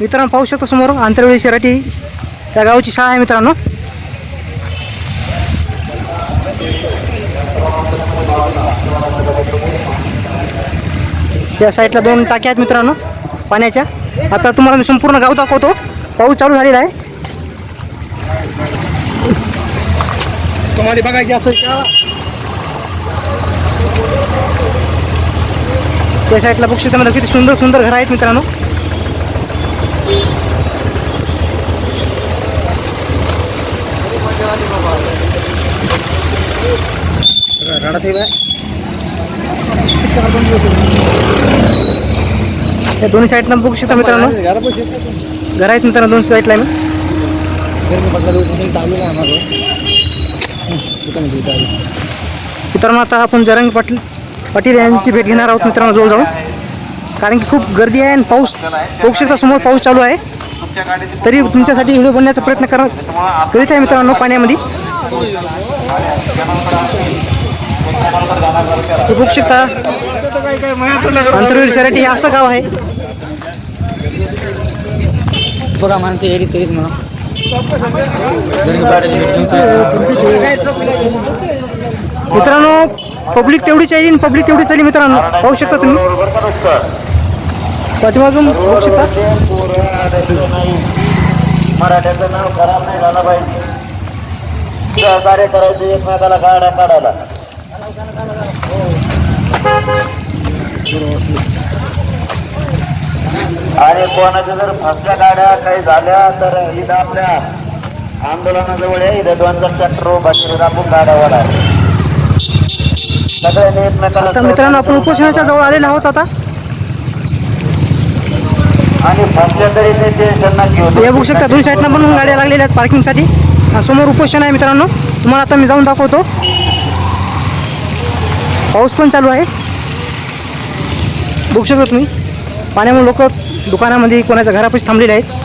मित्रांनो पाहू शकता समोर आंतरवेळी शर्यती त्या गावची शाळा आहे मित्रांनो. या साईडला दोन टाक्या आहेत मित्रांनो पाण्याच्या. आता तुम्हाला मी संपूर्ण गाव दाखवतो. पाऊस चालू झालेला आहे. तुम्हाला बघायची असेल त्या साईडला बघू शकता मला किती सुंदर सुंदर घर आहेत मित्रांनो. राणासाहेब आहे. दोन्ही साईडला बघू शकता मित्रांनो. घर आहेत मित्रांनो दोन साईडला मी मित्रांनो आता आपण जरंग पाटील पाटील यांची भेट घेणार आहोत मित्रांनो जवळजवळ. कारण की खूप गर्दी आहे आणि पाऊस बघू शकता समोर पाऊस चालू आहे. तरी तुमच्यासाठी व्हिडिओ बनण्याचा प्रयत्न कर करीत आहे मित्रांनो पाण्यामध्ये. तू बघू शकता. आंतरवीर शर्यती हे असं गाव आहे. बघा माणसं येडी तरीच म्हणा मित्रांनो पब्लिक तेवढीच आहे पब्लिक तेवढीच आली मित्रांनो. पाहू शकता तुम्ही. पाठीमागून बघू शकता. मराठ्याचं नाव खराब नाही झालं पाहिजे. सहकार्य करायचं एकमेकाला काढा काढायला. आणि कोणाच्या जर फसल्या गाड्या काही झाल्या तर इथं आपल्या आंदोलनाजवळ आहे. इथं दोन चार ट्रॅक्टर उभा आपण गाड्यावर आहे सगळ्यांनी मित्रांनो आपण उपोषणाच्या जवळ आलेलो आहोत आता. आणि फसल्या तरी ते हे बघू शकता दोन साईडला पण गाड्या लागलेल्या आहेत पार्किंगसाठी समोर उपोषण आहे मित्रांनो. तुम्हाला आता मी जाऊन दाखवतो. पाऊस पण चालू आहे. बघू शकतो तुम्ही. पाण्यामुळे लोक दुकानामध्ये कोणाच्या घरापाशी थांबलेले आहेत.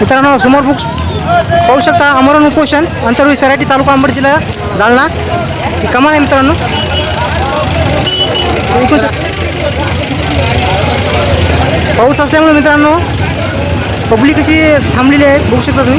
मित्रांनो समोर बुक्स पाहू शकता अमरण उपोषण अंतर्वी सराटी तालुका अंबड जिल्हा जालना. कमाल आहे मित्रांनो. पाऊस असल्यामुळे मित्रांनो पब्लिक अशी थांबलेली आहे बघू शकता तुम्ही.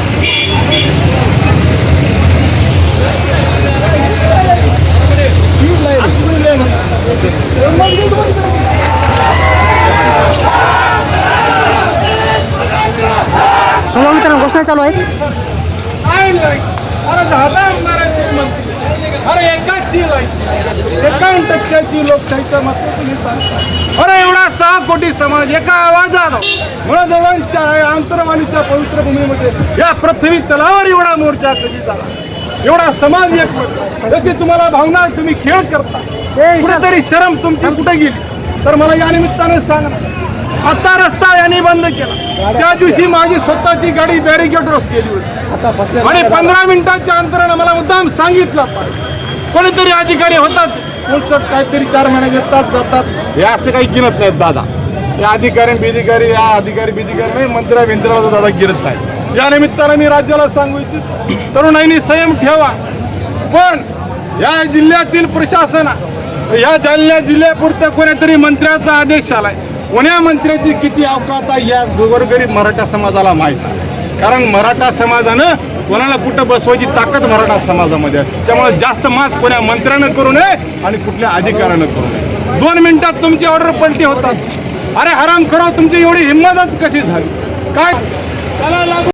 घोषणा चालू आहेत. अरे अरे एकाच सील आहे एकावन्न टक्क्याची लोकशाहीचं मत तुम्ही सांगता अरे एवढा सहा कोटी समाज एका आवाजानं मुळादादांच्या आंतरवाणीच्या पवित्र भूमीमध्ये या पृथ्वी तलावर एवढा मोर्चा कधी झाला? एवढा समाज एक त्याची तुम्हाला भावना तुम्ही खेळ करता. कुठेतरी शरम तुमची कुठे गेली? तर मला या निमित्ताने सांगा. आता रस्ता यांनी बंद केला. त्या दिवशी माझी स्वतःची गाडी बॅरिकेड रोस केली होती. आणि पंधरा मिनिटाच्या अंतरानं मला मुद्दाम सांगितलं. कोणीतरी अधिकारी होतात. कोणचं काहीतरी चार महिने येतात जातात. हे असं काही गिनत नाहीत दादा. या अधिकारी बिधिकारी या अधिकारी बिधिकारी नाही मंत्र्या बिंत्र्याला तो दादा गिरत नाही या निमित्तानं मी राज्याला सांगू इच्छितो. तरुणाईनी संयम ठेवा. पण या जिल्ह्यातील प्रशासन या जालन्या जिल्ह्यापुरतं कोणीतरी मंत्र्याचा आदेश आलाय. कोण्या मंत्र्याची किती अवकात आहे या गोरगरीब मराठा समाजाला माहीत आहे कारण मराठा समाजानं कोणाला कुठं बसवायची ताकद मराठा समाजामध्ये आहे. त्यामुळे जास्त मास कोण्या मंत्र्यानं करू नये आणि कुठल्या अधिकाऱ्यानं करू नये. दोन मिनिटात तुमची ऑर्डर पलटी होतात. अरे हराम खरं तुमची एवढी हिंमतच कशी झाली? काय? त्याला लागू